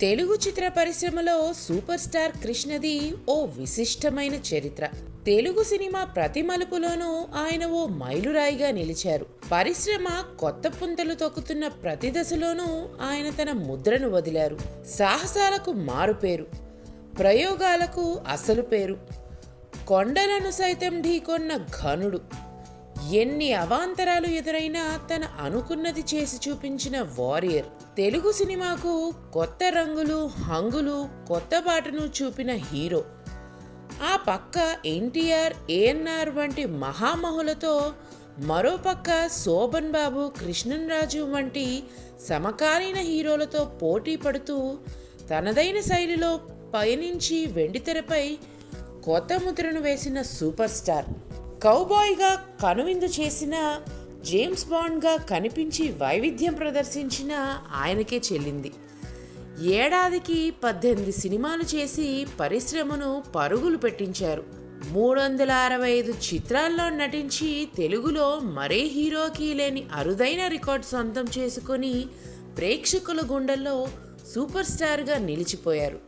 తెలుగు చిత్ర పరిశ్రమలో super star కృష్ణది ఓ విశిష్టమైన చరిత్ర. తెలుగు సినిమా ప్రతి మలుపులోనూ ఆయన ఓ మైలురాయిగా నిలిచారు. పరిశ్రమ కొత్త పుంతలు తొక్కుతున్న ప్రతి దశలోనూ ఆయన తన ముద్రను వదిలారు. సాహసాలకు మారుపేరు ప్రయోగాలకు అసలు పేరు. కొండలను సైతం ఢీకొన్న ఘనుడు. ఎన్ని అవాంతరాలు ఎదురైనా తన అనుకున్నది చేసి చూపించిన వారియర్. తెలుగు సినిమాకు కొత్త రంగులు హంగులు కొత్త బాటను చూపిన హీరో. ఆ పక్క ఎన్టీఆర్ ఏఎన్ఆర్ వంటి మహామహులతో మరోపక్క శోభన్ బాబు కృష్ణన్ రాజు వంటి సమకాలీన హీరోలతో పోటీ పడుతూ తనదైన శైలిలో పయనించి వెండితెరపై కొత్త ముద్రను వేసిన సూపర్ స్టార్. కౌబాయ్గా కనువిందు చేసిన జేమ్స్ బాండ్గా కనిపించి వైవిధ్యం ప్రదర్శించిన ఆయనకే చెల్లింది. ఏడాదికి పద్దెనిమిది సినిమాలు చేసి పరిశ్రమను పరుగులు పెట్టించారు. మూడు వందల అరవై ఐదు చిత్రాల్లో నటించి తెలుగులో మరే హీరోకి లేని అరుదైన రికార్డ్ సొంతం చేసుకొని ప్రేక్షకుల గుండెల్లో సూపర్ స్టార్గా నిలిచిపోయారు.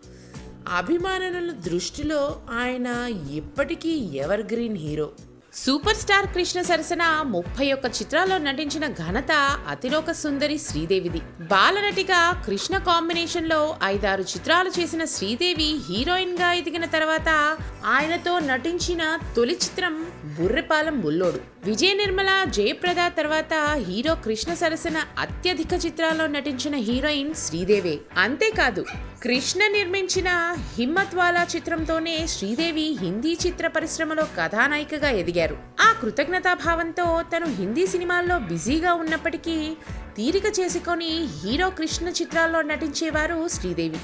అభిమానుల దృష్టిలో ఆయన ఇప్పటికీ evergreen hero. Super star Krishna సరసన ముప్పై ఒక్క చిత్రాల్లో నటించిన ఘనత అతిలోక సుందరి శ్రీదేవిది. బాలనటిగా కృష్ణ కాంబినేషన్లో ఐదారు చిత్రాలు చేసిన శ్రీదేవి హీరోయిన్గా ఎదిగిన తర్వాత ఆయనతో నటించిన తొలి చిత్రం బుర్రెపాలెం బుల్లోడు విజయ నిర్మల జయప్రద తర్వాత హీరో కృష్ణ సరసన అత్యధిక చిత్రాల్లో నటించిన హీరోయిన్ శ్రీదేవి. అంతేకాదు కృష్ణ నిర్మించిన హిమ్మత్ వాలా చిత్రంతోనే శ్రీదేవి హిందీ చిత్ర పరిశ్రమలో కథానాయికగా ఎదిగారు. ఆ కృతజ్ఞతాభావంతో తను హిందీ సినిమాల్లో బిజీగా ఉన్నప్పటికీ తీరిక చేసుకొని హీరో కృష్ణ చిత్రాల్లో నటించేవారు శ్రీదేవి.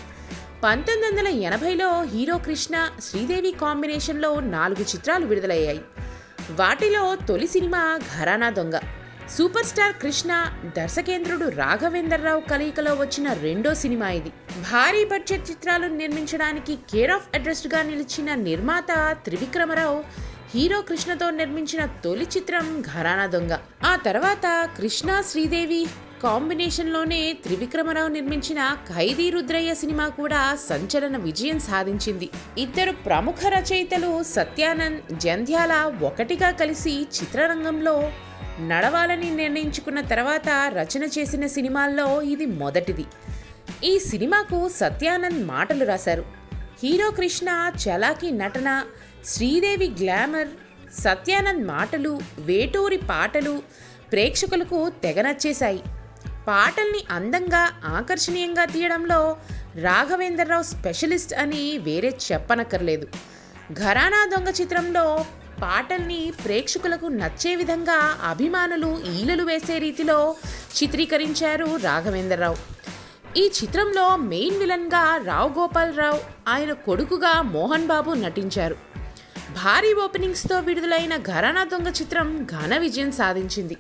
పంతొమ్మిది వందల ఎనభైలో హీరో కృష్ణ శ్రీదేవి కాంబినేషన్లో నాలుగు చిత్రాలు విడుదలయ్యాయి. వాటిలో తొలి cinema Gharana Donga. Super star Krishna దర్శకేంద్రుడు Raghavendra Rao కలయికలో వచ్చిన రెండో సినిమా ఇది. భారీ బడ్జెట్ చిత్రాలను నిర్మించడానికి కేర్ ఆఫ్ అడ్రస్ట్గా నిలిచిన నిర్మాత త్రివిక్రమరావు హీరో కృష్ణతో నిర్మించిన తొలి చిత్రం ఘరానా దొంగ. ఆ తర్వాత కృష్ణ శ్రీదేవి కాంబినేషన్లోనే త్రివిక్రమరావు నిర్మించిన ఖైదీ రుద్రయ్య సినిమా కూడా సంచలన విజయం సాధించింది. ఇద్దరు ప్రముఖ రచయితలు సత్యానంద్ జంధ్యాల ఒకటిగా కలిసి చిత్రరంగంలో నడవాలని నిర్ణయించుకున్న తర్వాత రచన చేసిన సినిమాల్లో ఇది మొదటిది. ఈ సినిమాకు సత్యానంద్ మాటలు రాశారు. హీరో కృష్ణ చలాకీ నటన శ్రీదేవి గ్లామర్ సత్యానంద్ మాటలు వేటూరి పాటలు ప్రేక్షకులకు తెగనచ్చేశాయి పాటల్ని అందంగా ఆకర్షణీయంగా తీయడంలో రాఘవేంద్రరావు స్పెషలిస్ట్ అని వేరే చెప్పనక్కర్లేదు. ఘరానా దొంగ చిత్రంలో పాటల్ని ప్రేక్షకులకు నచ్చే విధంగా అభిమానులు ఈలలు వేసే రీతిలో చిత్రీకరించారు రాఘవేంద్రరావు. ఈ చిత్రంలో మెయిన్ విలన్గా రావు గోపాల్ రావు ఆయన కొడుకుగా మోహన్ బాబు నటించారు. భారీ ఓపెనింగ్స్తో విడుదలైన ఘరానా దొంగ చిత్రం ఘన విజయం సాధించింది.